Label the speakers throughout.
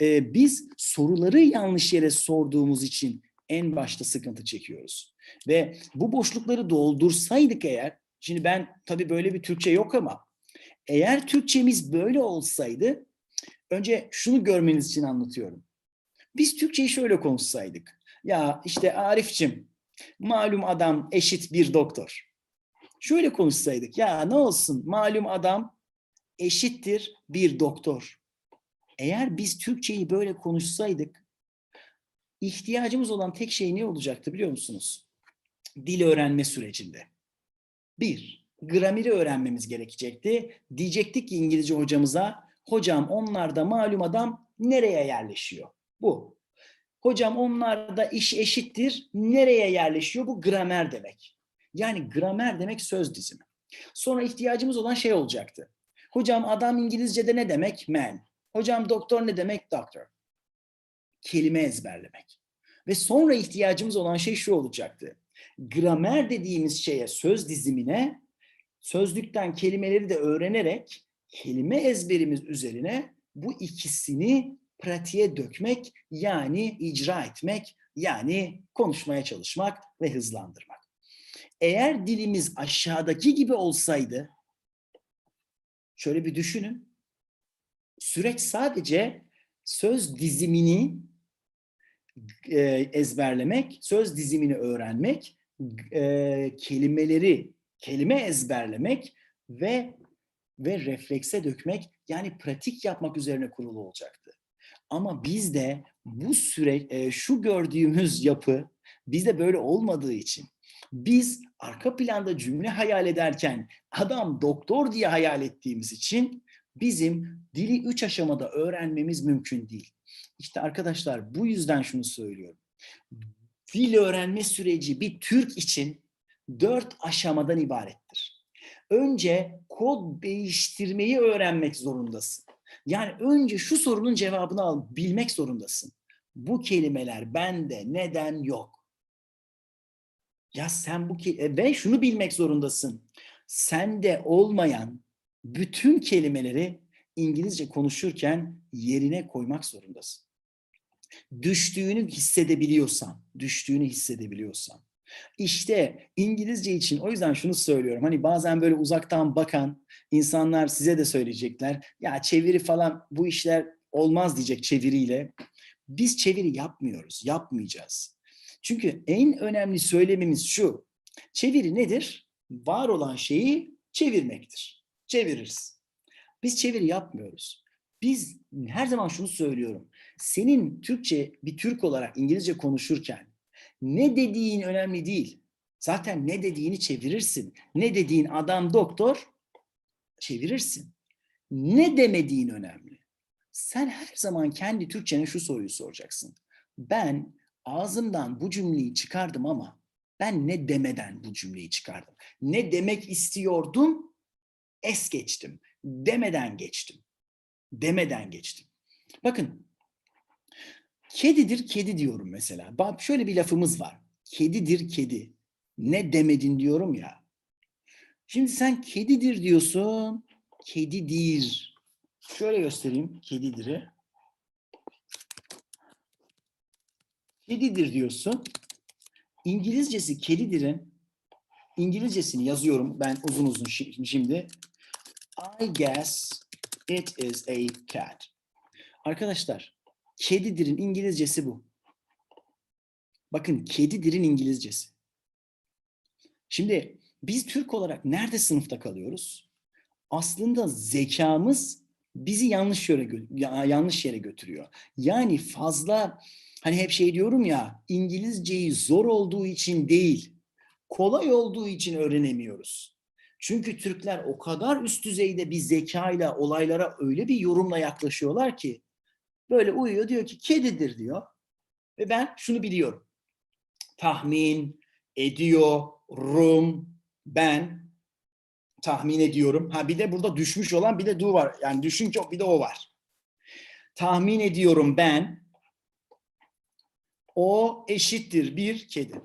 Speaker 1: e, biz soruları yanlış yere sorduğumuz için en başta sıkıntı çekiyoruz. Ve bu boşlukları doldursaydık eğer, şimdi ben tabii böyle bir Türkçe yok ama eğer Türkçemiz böyle olsaydı, önce şunu görmeniz için anlatıyorum. Biz Türkçeyi şöyle konuşsaydık. Ya işte Arif'cim, malum adam eşit bir doktor. Şöyle konuşsaydık. Ya ne olsun malum adam eşittir bir doktor. Eğer biz Türkçeyi böyle konuşsaydık, ihtiyacımız olan tek şey ne olacaktı biliyor musunuz? Dil öğrenme sürecinde. Bir, grameri öğrenmemiz gerekecekti. Diyecektik ki İngilizce hocamıza, hocam onlarda malum adam nereye yerleşiyor? Bu. Hocam onlarda iş eşittir, nereye yerleşiyor? Bu gramer demek. Yani gramer demek söz dizimi. Sonra ihtiyacımız olan şey olacaktı. Hocam adam İngilizce'de ne demek? Man. Hocam doktor ne demek? Doctor. Kelime ezberlemek. Ve sonra ihtiyacımız olan şey şu olacaktı. Gramer dediğimiz şeye, söz dizimine, sözlükten kelimeleri de öğrenerek kelime ezberimiz üzerine bu ikisini pratiğe dökmek, yani icra etmek, yani konuşmaya çalışmak ve hızlandırmak. Eğer dilimiz aşağıdaki gibi olsaydı, şöyle bir düşünün. Süreç sadece söz dizimini e, ezberlemek, söz dizimini öğrenmek, e, kelimeleri, kelime ezberlemek ve ve reflekse dökmek yani pratik yapmak üzerine kurulu olacaktı. Ama bizde bu süre e, şu gördüğümüz yapı bizde böyle olmadığı için biz arka planda cümle hayal ederken adam doktor diye hayal ettiğimiz için bizim dili üç aşamada öğrenmemiz mümkün değil. İşte arkadaşlar bu yüzden şunu söylüyorum. Dil öğrenme süreci bir Türk için dört aşamadan ibarettir. Önce kod değiştirmeyi öğrenmek zorundasın. Yani önce şu sorunun cevabını al, bilmek zorundasın. Bu kelimeler bende neden yok? Ya sen bu ki e, ve şunu bilmek zorundasın. Sende olmayan bütün kelimeleri İngilizce konuşurken yerine koymak zorundasın. Düştüğünü hissedebiliyorsan, düştüğünü hissedebiliyorsan. İşte İngilizce için o yüzden şunu söylüyorum. Hani bazen böyle uzaktan bakan insanlar size de söyleyecekler. Ya çeviri falan bu işler olmaz diyecek çeviriyle. Biz çeviri yapmıyoruz, yapmayacağız. Çünkü en önemli söylemimiz şu. Çeviri nedir? Var olan şeyi çevirmektir. Çeviririz. Biz çeviri yapmıyoruz. Biz her zaman şunu söylüyorum. Senin Türkçe bir Türk olarak İngilizce konuşurken ne dediğin önemli değil. Zaten ne dediğini çevirirsin. Ne dediğin adam doktor çevirirsin. Ne demediğin önemli. Sen her zaman kendi Türkçene şu soruyu soracaksın. Ben ağzımdan bu cümleyi çıkardım ama ben ne demeden bu cümleyi çıkardım? Ne demek istiyordum? Es geçtim. Demeden geçtim. Demeden geçtim. Bakın Kedidir kedi diyorum mesela. Bak şöyle bir lafımız var. Kedidir kedi. Ne demedin diyorum ya. Şimdi sen kedidir diyorsun. Kedidir. Şöyle göstereyim kedidir'i. Kedidir diyorsun. İngilizcesi kedidir'in İngilizcesini yazıyorum ben uzun uzun şimdi. I guess it is a cat. Arkadaşlar Kedidir'in İngilizcesi bu. Bakın kedidir'in İngilizcesi. Şimdi biz Türk olarak nerede sınıfta kalıyoruz? Aslında zekamız bizi yanlış yere yanlış yere götürüyor. Yani fazla hani hep şey diyorum ya İngilizceyi zor olduğu için değil, kolay olduğu için öğrenemiyoruz. Çünkü Türkler o kadar üst düzeyde bir zekayla olaylara öyle bir yorumla yaklaşıyorlar ki Böyle uyuyor diyor ki kedidir diyor. Ve ben şunu biliyorum. Tahmin ediyorum ben tahmin ediyorum. Ha bir de burada düşmüş olan bir de du var. Yani düşünce bir de o var. Tahmin ediyorum ben o eşittir bir kedi.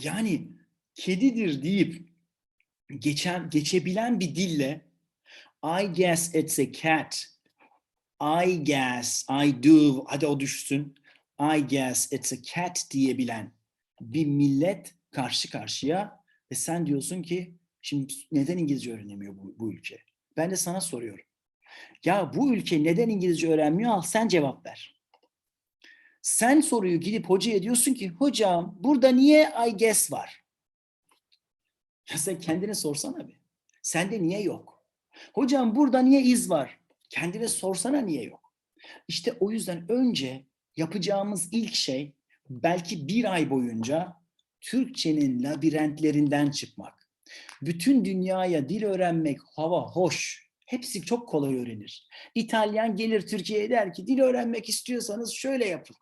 Speaker 1: Yani kedidir deyip geçen geçebilen bir dille I guess it's a cat I guess, I do, hadi o düşsün. I guess it's a cat diyebilen bir millet karşı karşıya ve sen diyorsun ki şimdi neden İngilizce öğrenemiyor bu, bu ülke? Ben de sana soruyorum. Ya bu ülke neden İngilizce öğrenmiyor? Al sen cevap ver. Sen soruyu gidip hocaya diyorsun ki hocam burada niye I guess var? Ya sen kendine sorsana bir. Sende niye yok? Hocam burada niye iz var? Kendine sorsana niye yok? İşte o yüzden önce yapacağımız ilk şey belki bir ay boyunca Türkçenin labirentlerinden çıkmak. Bütün dünyaya dil öğrenmek hava hoş. Hepsi çok kolay öğrenir. İtalyan gelir Türkiye'ye der ki dil öğrenmek istiyorsanız şöyle yapın.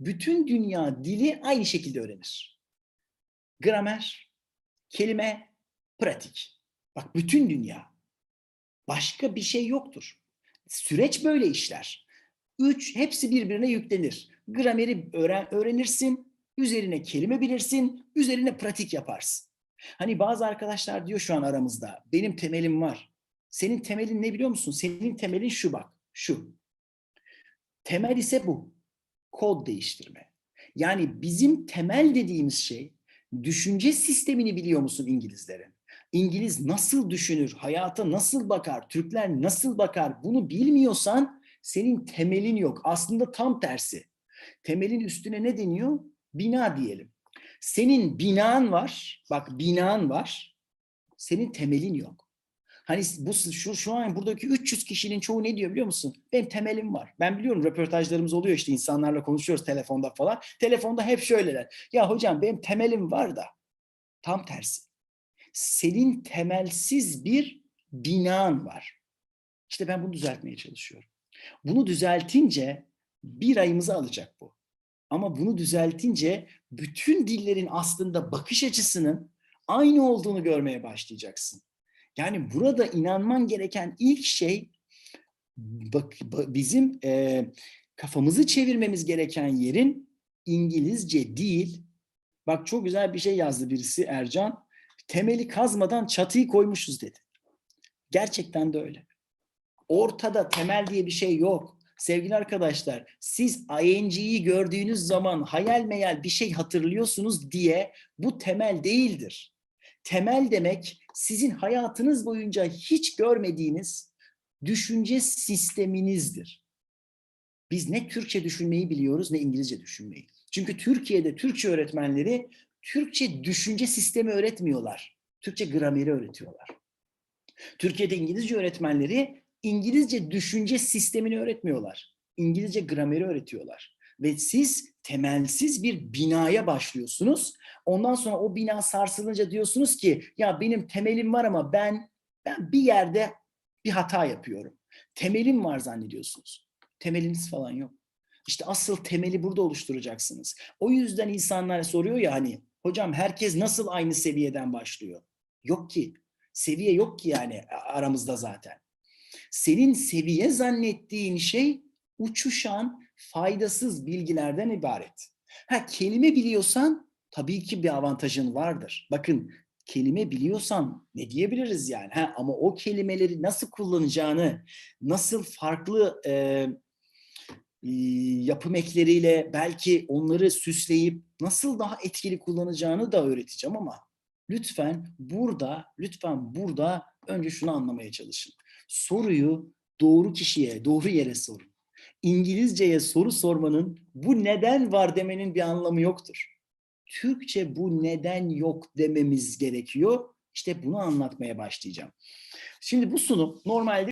Speaker 1: Bütün dünya dili aynı şekilde öğrenir. Gramer, kelime, pratik. Bak bütün dünya. Başka bir şey yoktur. Süreç böyle işler. Üç, hepsi birbirine yüklenir. Grameri öğren, öğrenirsin, üzerine kelime bilirsin, üzerine pratik yaparsın. Hani bazı arkadaşlar diyor şu an aramızda, benim temelim var. Senin temelin ne biliyor musun? Senin temelin şu bak, şu. Temel ise bu. Kod değiştirme. Yani bizim temel dediğimiz şey, düşünce sistemini biliyor musun İngilizlerin? İngiliz nasıl düşünür, hayata nasıl bakar, Türkler nasıl bakar bunu bilmiyorsan senin temelin yok. Aslında tam tersi. Temelin üstüne ne deniyor? Bina diyelim. Senin binan var, bak binan var, senin temelin yok. Hani bu şu, şu an buradaki 300 kişinin çoğu ne diyor biliyor musun? Benim temelim var. Ben biliyorum röportajlarımız oluyor işte insanlarla konuşuyoruz telefonda falan. Telefonda hep şöyleler. Ya hocam benim temelim var da tam tersi. Senin temelsiz bir binan var. İşte ben bunu düzeltmeye çalışıyorum. Bunu düzeltince bir ayımızı alacak bu. Ama bunu düzeltince bütün dillerin aslında bakış açısının aynı olduğunu görmeye başlayacaksın. Yani burada inanman gereken ilk şey bak, bizim e, kafamızı çevirmemiz gereken yerin İngilizce değil. Bak çok güzel bir şey yazdı birisi Ercan. Temeli kazmadan çatıyı koymuşuz dedi. Gerçekten de öyle. Ortada temel diye bir şey yok. Sevgili arkadaşlar, siz ING'yi gördüğünüz zaman hayal meyal bir şey hatırlıyorsunuz diye bu temel değildir. Temel demek sizin hayatınız boyunca hiç görmediğiniz düşünce sisteminizdir. Biz ne Türkçe düşünmeyi biliyoruz ne İngilizce düşünmeyi. Çünkü Türkiye'de Türkçe öğretmenleri Türkçe düşünce sistemi öğretmiyorlar. Türkçe grameri öğretiyorlar. Türkiye'de İngilizce öğretmenleri İngilizce düşünce sistemini öğretmiyorlar. İngilizce grameri öğretiyorlar. Ve siz temelsiz bir binaya başlıyorsunuz. Ondan sonra o bina sarsılınca diyorsunuz ki ya benim temelim var ama ben ben bir yerde bir hata yapıyorum. Temelim var zannediyorsunuz. Temeliniz falan yok. İşte asıl temeli burada oluşturacaksınız. O yüzden insanlar soruyor ya hani hocam herkes nasıl aynı seviyeden başlıyor? Yok ki. Seviye yok ki yani aramızda zaten. Senin seviye zannettiğin şey uçuşan faydasız bilgilerden ibaret. Ha kelime biliyorsan tabii ki bir avantajın vardır. Bakın kelime biliyorsan ne diyebiliriz yani? Ha, ama o kelimeleri nasıl kullanacağını, nasıl farklı e, yapım ekleriyle belki onları süsleyip nasıl daha etkili kullanacağını da öğreteceğim ama lütfen burada, lütfen burada önce şunu anlamaya çalışın. Soruyu doğru kişiye, doğru yere sorun. İngilizceye soru sormanın bu neden var demenin bir anlamı yoktur. Türkçe bu neden yok dememiz gerekiyor. İşte bunu anlatmaya başlayacağım. Şimdi bu sunum normalde